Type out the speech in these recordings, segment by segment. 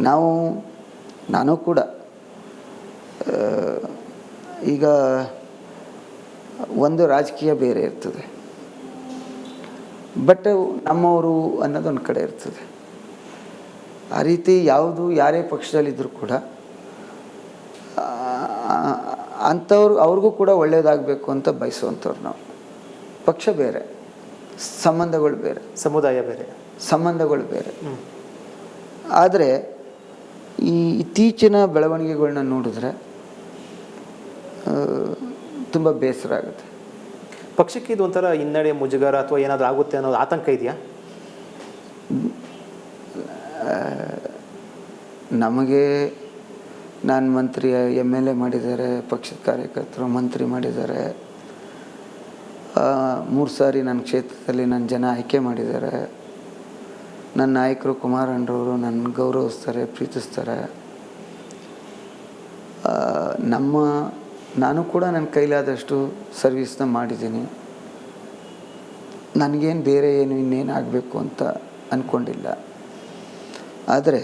ನಾವು ನಾನು ಕೂಡ ಈಗ ಒಂದು ರಾಜಕೀಯ ಬೇರೆ ಇರ್ತದೆ. ಬಟ್ ನಮ್ಮವರು ಅನ್ನೋದೊಂದು ಕಡೆ ಇರ್ತದೆ. ಆ ರೀತಿ ಯಾವುದು ಯಾರೇ ಪಕ್ಷದಲ್ಲಿದ್ದರೂ ಕೂಡ ಅಂಥವ್ರು ಅವ್ರಿಗೂ ಕೂಡ ಒಳ್ಳೆಯದಾಗಬೇಕು ಅಂತ ಬಯಸುವಂಥವ್ರು ನಾವು. ಪಕ್ಷ ಬೇರೆ ಸಂಬಂಧಗಳು ಬೇರೆ. ಸಮುದಾಯ ಬೇರೆ. ಸಂಬಂಧಗಳು ಬೇರೆ. ಆದರೆ ಈ ಇತ್ತೀಚಿನ ಬೆಳವಣಿಗೆಗಳನ್ನ ನೋಡಿದ್ರೆ ತುಂಬ ಬೇಸರ ಆಗುತ್ತೆ. ಪಕ್ಷಕ್ಕೆ ಇದು ಒಂಥರ ಹಿನ್ನಡೆ ಮುಜುಗರ ಅಥವಾ ಏನಾದರೂ ಆಗುತ್ತೆ ಅನ್ನೋದು ಆತಂಕ ಇದೆಯಾ? ನಮಗೆ ನಾನು ಮಂತ್ರಿ ಎಂ ಎಲ್ ಎ ಮಾಡಿದ್ದಾರೆ ಪಕ್ಷದ ಕಾರ್ಯಕರ್ತರು ಮಂತ್ರಿ ಮಾಡಿದ್ದಾರೆ. ಮೂರು ಸಾರಿ ನನ್ನ ಕ್ಷೇತ್ರದಲ್ಲಿ ನನ್ನ ಜನ ಆಯ್ಕೆ ಮಾಡಿದ್ದಾರೆ. ನನ್ನ ನಾಯಕರು ಕುಮಾರಣ್ಣರವರು ನನ್ನ ಗೌರವಿಸ್ತಾರೆ, ಪ್ರೀತಿಸ್ತಾರೆ. ನಮ್ಮ, ನಾನು ಕೂಡ ನನ್ನ ಕೈಲಾದಷ್ಟು ಸರ್ವಿಸ್ನ ಮಾಡಿದ್ದೀನಿ. ನನಗೇನು ಬೇರೆ ಏನು ಇನ್ನೇನು ಆಗಬೇಕು ಅಂತ ಅಂದ್ಕೊಂಡಿಲ್ಲ ಆದರೆ,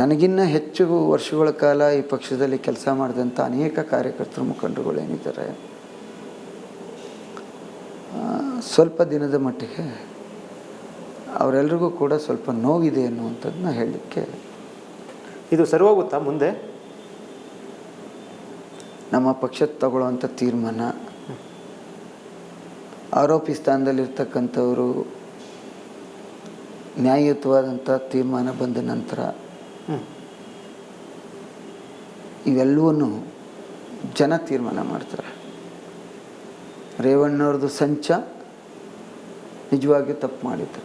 ನನಗಿನ್ನ ಹೆಚ್ಚು ವರ್ಷಗಳ ಕಾಲ ಈ ಪಕ್ಷದಲ್ಲಿ ಕೆಲಸ ಮಾಡಿದಂಥ ಅನೇಕ ಕಾರ್ಯಕರ್ತರು, ಮುಖಂಡರುಗಳು ಏನಿದ್ದಾರೆ ಸ್ವಲ್ಪ ದಿನದ ಮಟ್ಟಿಗೆ ಅವರೆಲ್ರಿಗೂ ಕೂಡ ಸ್ವಲ್ಪ ನೋವಿದೆ ಅನ್ನುವಂಥದ್ದನ್ನ ಹೇಳಲಿಕ್ಕೆ ಇದು ಸರಿಹೋಗುತ್ತಾ ಮುಂದೆ? ನಮ್ಮ ಪಕ್ಷ ತಗೊಳ್ಳುವಂಥ ತೀರ್ಮಾನ. ಆರೋಪಿ ಸ್ಥಾನದಲ್ಲಿರ್ತಕ್ಕಂಥವರು ನ್ಯಾಯಯುತವಾದಂಥ ತೀರ್ಮಾನ ಬಂದ ನಂತರ ಇವೆಲ್ಲವನ್ನೂ ಜನ ತೀರ್ಮಾನ ಮಾಡ್ತಾರೆ. ರೇವಣ್ಣವ್ರದ್ದು ಸಂಚ ನಿಜವಾಗಿಯೂ ತಪ್ಪು ಮಾಡಿದ್ರು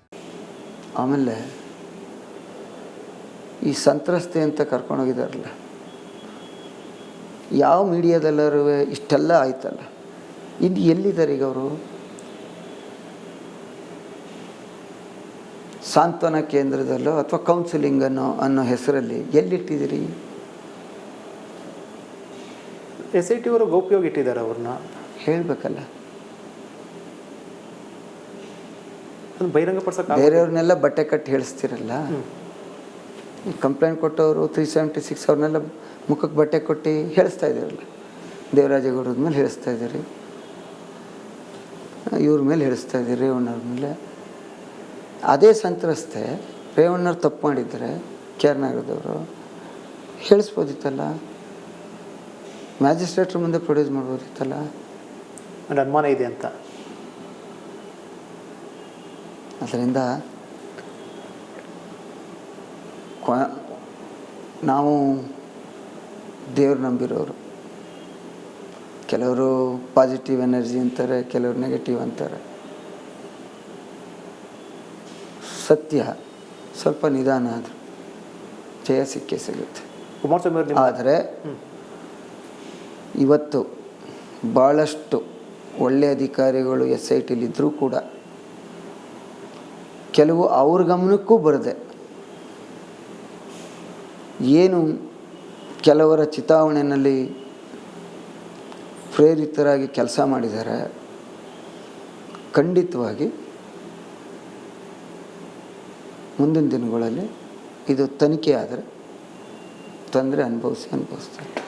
ಆಮೇಲೆ ಈ ಸಂತ್ರಸ್ತೆ ಅಂತ ಕರ್ಕೊಂಡೋಗಿದಾರಲ್ಲ ಯಾವ ಮೀಡಿಯಾದಲ್ಲರೂ ಇಷ್ಟೆಲ್ಲ ಆಯ್ತಲ್ಲ ಇದು ಎಲ್ಲಿದ್ದಾರೆ ಈಗ ಅವರು? ಸಾಂತ್ವನ ಕೇಂದ್ರದಲ್ಲೋ ಅಥವಾ ಕೌನ್ಸಿಲಿಂಗ್ ಅನ್ನೋ ಅನ್ನೋ ಹೆಸರಲ್ಲಿ ಎಲ್ಲಿಟ್ಟಿದ್ದೀರಿ? ಎಸ್ ಐ ಟಿ ಅವರು ಗೌಪ್ಯವಾಗಿ ಇಟ್ಟಿದ್ದಾರೆ ಅವ್ರನ್ನ. ಹೇಳಬೇಕಲ್ಲ. ಅದು ಬಹಿರಂಗಪಡಿಸಕ್ಕೆ ಬೇರೆಯವ್ರನ್ನೆಲ್ಲ ಬಟ್ಟೆ ಕಟ್ಟಿ ಹೇಳಿಸ್ತಿರಲ್ಲ? ಕಂಪ್ಲೇಂಟ್ ಕೊಟ್ಟವರು ತ್ರೀ ಸೆವೆಂಟಿ ಸಿಕ್ಸ್ ಅವ್ರನ್ನೆಲ್ಲ ಮುಖಕ್ಕೆ ಬಟ್ಟೆ ಕೊಟ್ಟು ಹೇಳಿಸ್ತಾ ಇದ್ದೀರಲ್ಲ? ದೇವರಾಜೇಗೌಡರ ಮೇಲೆ ಹೇಳಿಸ್ತಾ ಇದ್ದೀರಿ. ಇವ್ರ ಮೇಲೆ ಹೇಳಿಸ್ತಾ ಇದ್ದೀರಿ ರೇವಣ್ಣವ್ರ ಮೇಲೆ. ಅದೇ ಸಂತ್ರಸ್ತೆ ರೇವಣ್ಣವ್ರು ತಪ್ಪು ಮಾಡಿದ್ದಾರೆ ಕೆ ಆರ್ ನಾಗರದವರು ಹೇಳಿಸ್ಬೋದಿತ್ತಲ್ಲ? ಮ್ಯಾಜಿಸ್ಟ್ರೇಟ್ರ್ ಮುಂದೆ ಪ್ರೊಡ್ಯೂಸ್ ಮಾಡ್ಬೋದಿತ್ತಲ್ಲ? ಅನುಮಾನ ಇದೆ ಅಂತ. ಅದರಿಂದ ಕ್ವ- ನಾವು ದೇವ್ರು ನಂಬಿರೋರು. ಕೆಲವರು ಪಾಸಿಟಿವ್ ಎನರ್ಜಿ ಅಂತಾರೆ ಕೆಲವರು ನೆಗೆಟಿವ್ ಅಂತಾರೆ. ಸತ್ಯ ಸ್ವಲ್ಪ ನಿಧಾನ ಆದರೂ ಜಯ ಸಿಕ್ಕೇ ಸಿಗುತ್ತೆ. ಕುಮಾರಸ್ವಾಮಿ ಆದರೆ ಇವತ್ತು ಭಾಳಷ್ಟು ಒಳ್ಳೆ ಅಧಿಕಾರಿಗಳು ಎಸ್ ಐ ಟಿಲಿದ್ದರೂ ಕೂಡ ಕೆಲವು ಅವ್ರ ಗಮನಕ್ಕೂ ಬರದೆ ಏನು ಕೆಲವರ ಚಿತಾವಣೆಯಲ್ಲಿ ಪ್ರೇರಿತರಾಗಿ ಕೆಲಸ ಮಾಡಿದ್ದಾರೆ, ಖಂಡಿತವಾಗಿ ಮುಂದಿನ ದಿನಗಳಲ್ಲಿ ಇದು ತನಿಖೆ ಆದರೆ ತೊಂದರೆ ಅನುಭವಿಸಿ ಅನುಭವಿಸ್ತಾರೆ.